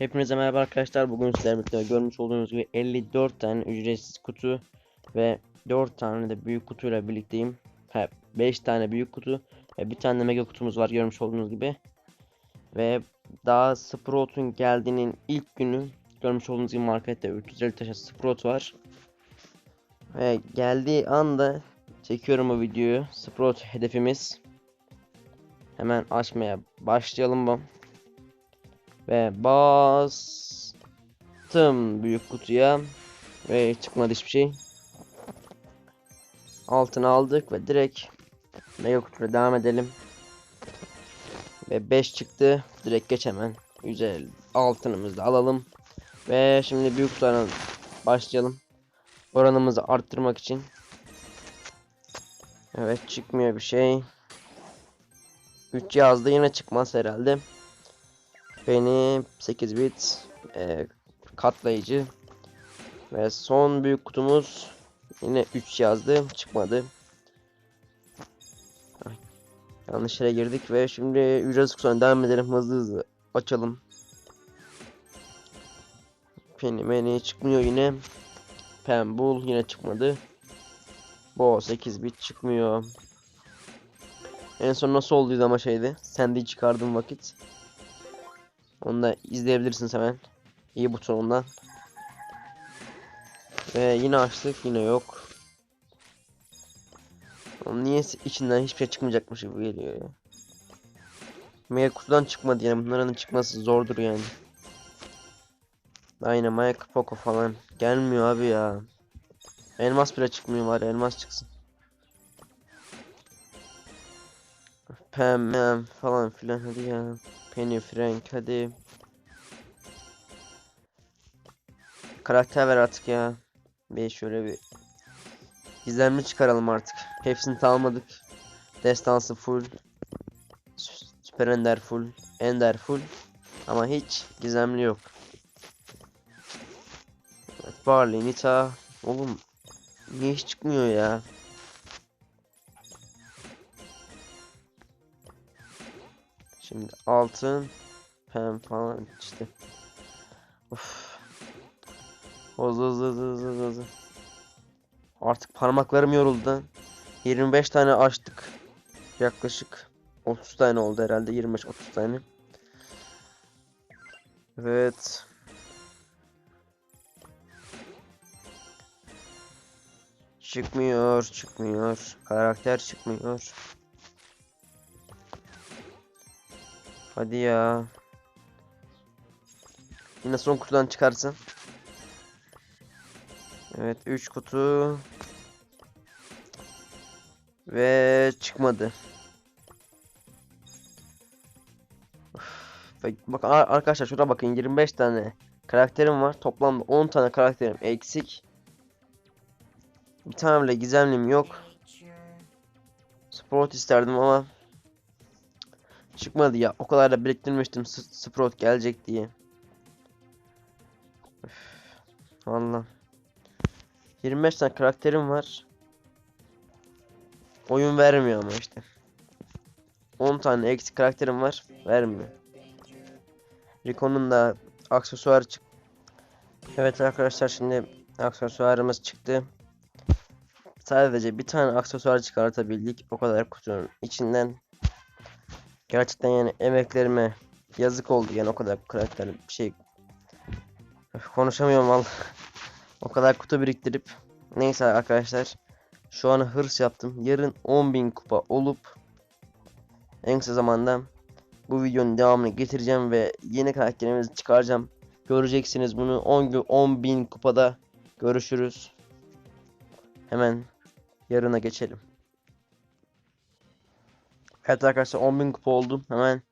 Hepinize merhaba arkadaşlar. Bugün sizlerle birlikte görmüş olduğunuz gibi 54 tane ücretsiz kutu ve 4 tane de büyük kutuyla birlikteyim. He, 5 tane büyük kutu ve bir tane de mega kutumuz var görmüş olduğunuz gibi. Ve daha Sprout'un geldiğinin ilk günü görmüş olduğunuz gibi markette 350 taşa Sprout var. Ve geldiği anda çekiyorum bu videoyu. Sprout hedefimiz. Hemen açmaya başlayalım bu. Ve bastım büyük kutuya. Ve çıkmadı hiçbir şey. Altını aldık ve direkt mega kutuyla devam edelim. Ve 5 çıktı. Direkt geç hemen. Güzel altınımızı da alalım. Ve şimdi büyük kutudan başlayalım. Oranımızı arttırmak için. Evet çıkmıyor bir şey. 3 yazdı yine çıkmaz herhalde. Beni 8 bit e, katlayıcı ve son büyük kutumuz yine 3 yazdı çıkmadı. Yanlış yere girdik ve şimdi ücretsiz kutudan devam edelim hızlı hızlı açalım. Penny meni çıkmıyor yine. Pembul yine çıkmadı. Bo 8 bit çıkmıyor. En son nasıl olduydu ama şeydi. Sandy'yi çıkardığım vakit. Onu da izleyebilirsiniz hemen. İyi butonundan. Ve yine açtık yine yok. Onun niye içinden hiçbir şey çıkmayacakmış gibi geliyor ya. Mega kutudan çıkmadı yani bunların çıkması zordur yani. Aynen Mike Poco falan gelmiyor abi ya. Elmas bile çıkmıyor var elmas çıksın. Pam falan filan hadi ya. Penny Frank hadi. Karakter ver artık ya. Bir şöyle bir gizemli çıkaralım artık. Hepsini tamamladık. Destansı full. Sü- Süper Ender full. Ender full. Ama hiç gizemli yok. Evet, Barley, Nita. Oğlum niye hiç çıkmıyor ya? Şimdi altın, pem falan işte. Of. Hızlı hızlı hızlı hızlı hızlı. Artık parmaklarım yoruldu. lan. 25 tane açtık. Yaklaşık 30 tane oldu herhalde. 25-30 tane. Evet. Çıkmıyor, çıkmıyor. Karakter çıkmıyor. Hadi ya. Yine son kutudan çıkarsın. Evet 3 kutu. Ve çıkmadı. Bak, bak ar- arkadaşlar şurada bakın 25 tane karakterim var. Toplamda 10 tane karakterim eksik. Bir tane bile gizemlim yok. Sport isterdim ama çıkmadı ya. O kadar da biriktirmiştim S- Sprout gelecek diye. Üf, Valla. 25 tane karakterim var. Oyun vermiyor ama işte. 10 tane eksik karakterim var. Vermiyor. Rico'nun da aksesuar çık. Evet arkadaşlar şimdi aksesuarımız çıktı. Sadece bir tane aksesuar çıkartabildik. O kadar kutunun içinden. Gerçekten yani emeklerime yazık oldu yani o kadar karakter bir şey. Konuşamıyorum valla. o kadar kutu biriktirip. Neyse arkadaşlar. Şu an hırs yaptım. Yarın 10.000 kupa olup en kısa zamanda bu videonun devamını getireceğim ve yeni karakterimizi çıkaracağım. Göreceksiniz bunu 10 gün 10.000 kupada görüşürüz. Hemen yarına geçelim. Evet arkadaşlar 10.000 kupa oldum. Hemen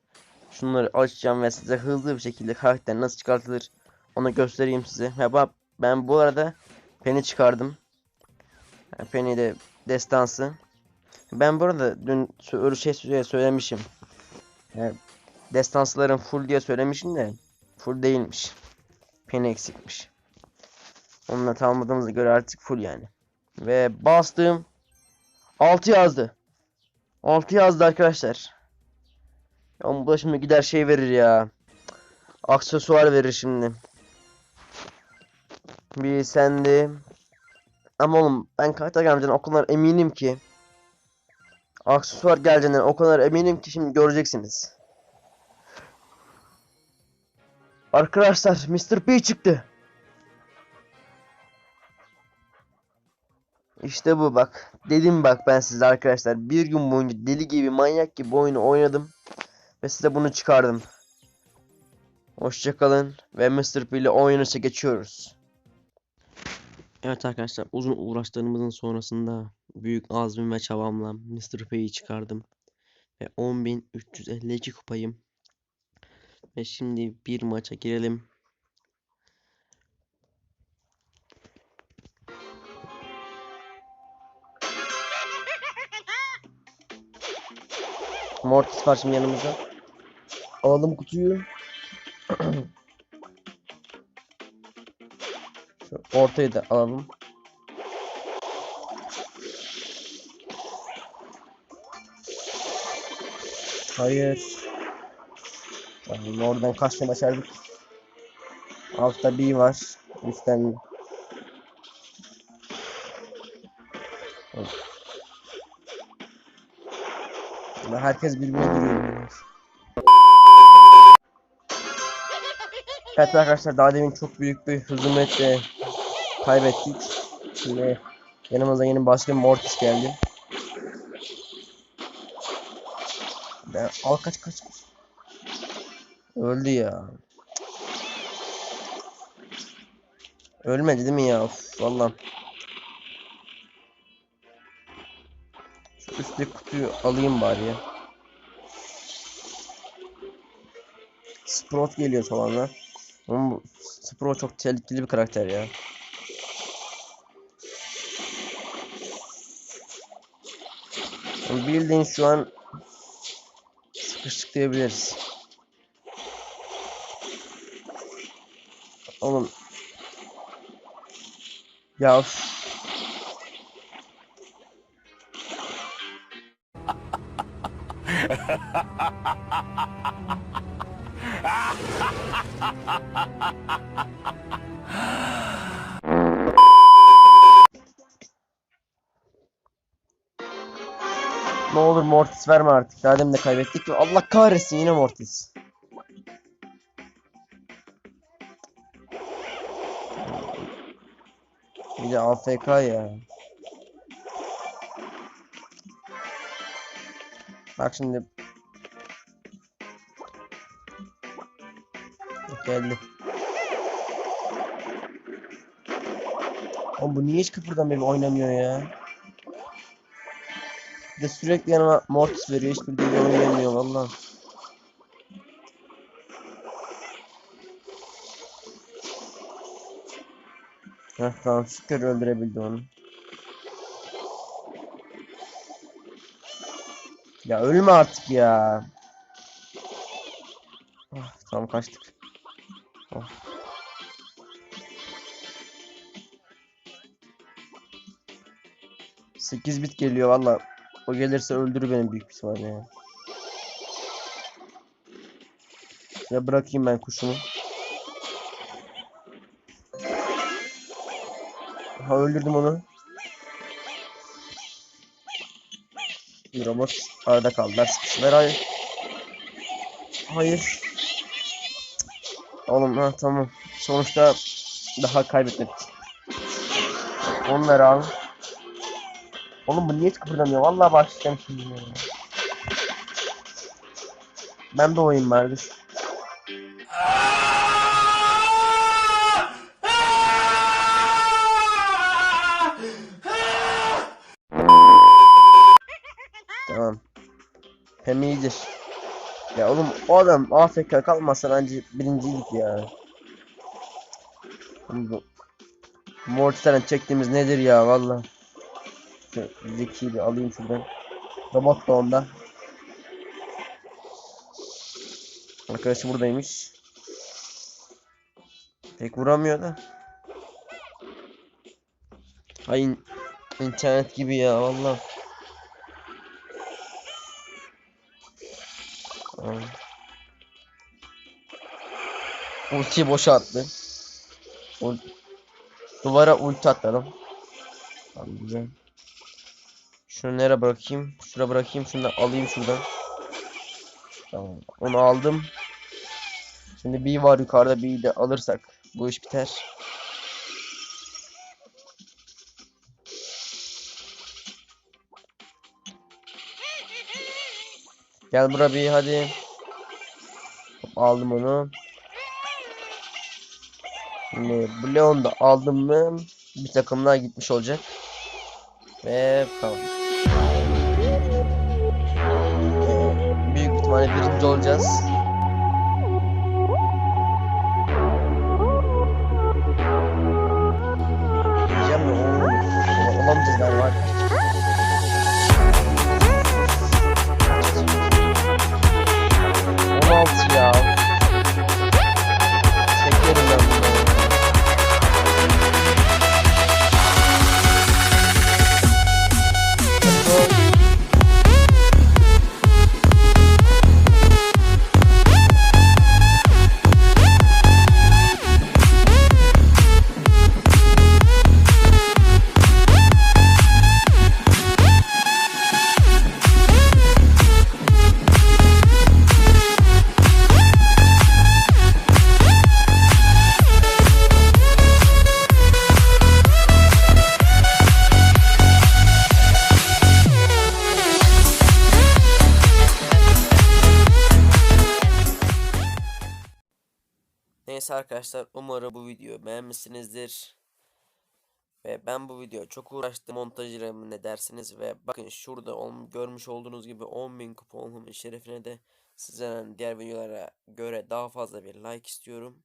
şunları açacağım ve size hızlı bir şekilde karakter nasıl çıkartılır onu göstereyim size. Ya bak ben bu arada Penny çıkardım. Yani Penny de destansı. Ben bu arada dün öyle şey sö- söylemişim. Yani destansların full diye söylemişim de full değilmiş. Penny eksikmiş. Onunla tamamladığımıza göre artık full yani. Ve bastım. 6 yazdı. 6 yazdı arkadaşlar. Ya bu da şimdi gider şey verir ya. aksesuar verir şimdi. Bir sendi. Ama oğlum ben karakter gelmeyeceğine o kadar eminim ki. Aksesuar geleceğinden o kadar eminim ki şimdi göreceksiniz. Arkadaşlar Mr. P çıktı. İşte bu bak. Dedim bak ben size arkadaşlar. Bir gün boyunca deli gibi manyak gibi oyunu oynadım. Ve size bunu çıkardım. Hoşçakalın ve Mr. P ile oynanışa geçiyoruz. Evet arkadaşlar uzun uğraşlarımızın sonrasında büyük azmim ve çabamla Mr. P'yi çıkardım. Ve 10.352 kupayım. Ve şimdi bir maça girelim. Mortis var şimdi yanımızda. Alalım kutuyu. Şu ortayı da alalım. Hayır. Yani oradan kaçmayı başardık. Altta B var. Üstten Ve herkes birbirine giriyor. Evet arkadaşlar daha demin çok büyük bir huzumetle kaybettik. Şimdi yanımıza yeni başka bir Mortis geldi. Ben, al kaç kaç kaç. Öldü ya. Ölmedi değil mi ya? Of, vallahi. Üstteki kutuyu alayım bari ya. Sprout geliyor sonra. Ama bu Sprout çok tehlikeli bir karakter ya. Bildiğin şu an sıkıştık diyebiliriz. Oğlum. Ya. Ne olur Mortis verme artık. Daha de kaybettik ve Allah kahretsin yine Mortis. Bir de AFK ya. Bak şimdi. Geldi. Oğlum bu niye hiç kıpırdamıyor oynamıyor ya? Bir de sürekli yanıma Mortis veriyor. Hiçbir de oynayamıyor valla. Heh tamam şükür öldürebildi onu. Ya ölme artık ya. Ah, tamam kaçtık. Oh. Sekiz bit geliyor valla. O gelirse öldürür beni büyük bir ihtimalle ya. Ya bırakayım ben kuşumu. Ha öldürdüm onu. Bir arada kaldılar sıkıştılar hayır. Hayır. Oğlum ha tamam. Sonuçta daha kaybetmedik. Onları al. Oğlum bu niye kıpırdamıyor? Vallahi başlayacağım şimdi. Ben de oyun vardı. Hem iyidir. Ya oğlum o adam AFK kalmasa bence birinciydik ya. Bu Mortis'ten çektiğimiz nedir ya valla. Zeki'yi bir alayım şuradan. Robot da onda. Arkadaşı buradaymış. Pek vuramıyor da. Ay in- internet gibi ya valla. Ay. Ultiyi boşa attı. Ul- Duvara ulti atalım. Tamam güzel. Şunu nereye bırakayım? Şuraya bırakayım. Şunu da alayım şuradan. Tamam. Onu aldım. Şimdi bir var yukarıda bir de alırsak bu iş biter. Gel buraya bir hadi. Hop, Aldım onu. Şimdi bu Leon da aldım mı bir takımlar gitmiş olacak. Ve tamam. Ee, Büyük ihtimalle birinci olacağız. Diyeceğim ola- olamayacağız galiba. On Neyse arkadaşlar umarım bu videoyu beğenmişsinizdir. Ve ben bu video çok uğraştım montajıyla mı ne dersiniz ve bakın şurada ol- görmüş olduğunuz gibi 10.000 kupa olmamın şerefine de sizlerden diğer videolara göre daha fazla bir like istiyorum.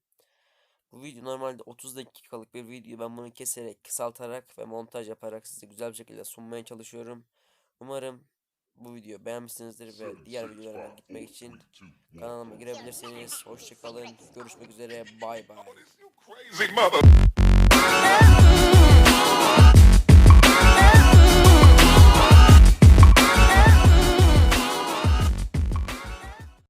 Bu video normalde 30 dakikalık bir video ben bunu keserek kısaltarak ve montaj yaparak size güzel bir şekilde sunmaya çalışıyorum. Umarım bu video beğenmişsinizdir ve diğer videolara gitmek için kanalıma girebilirsiniz. Hoşçakalın. Görüşmek üzere. Bay bay.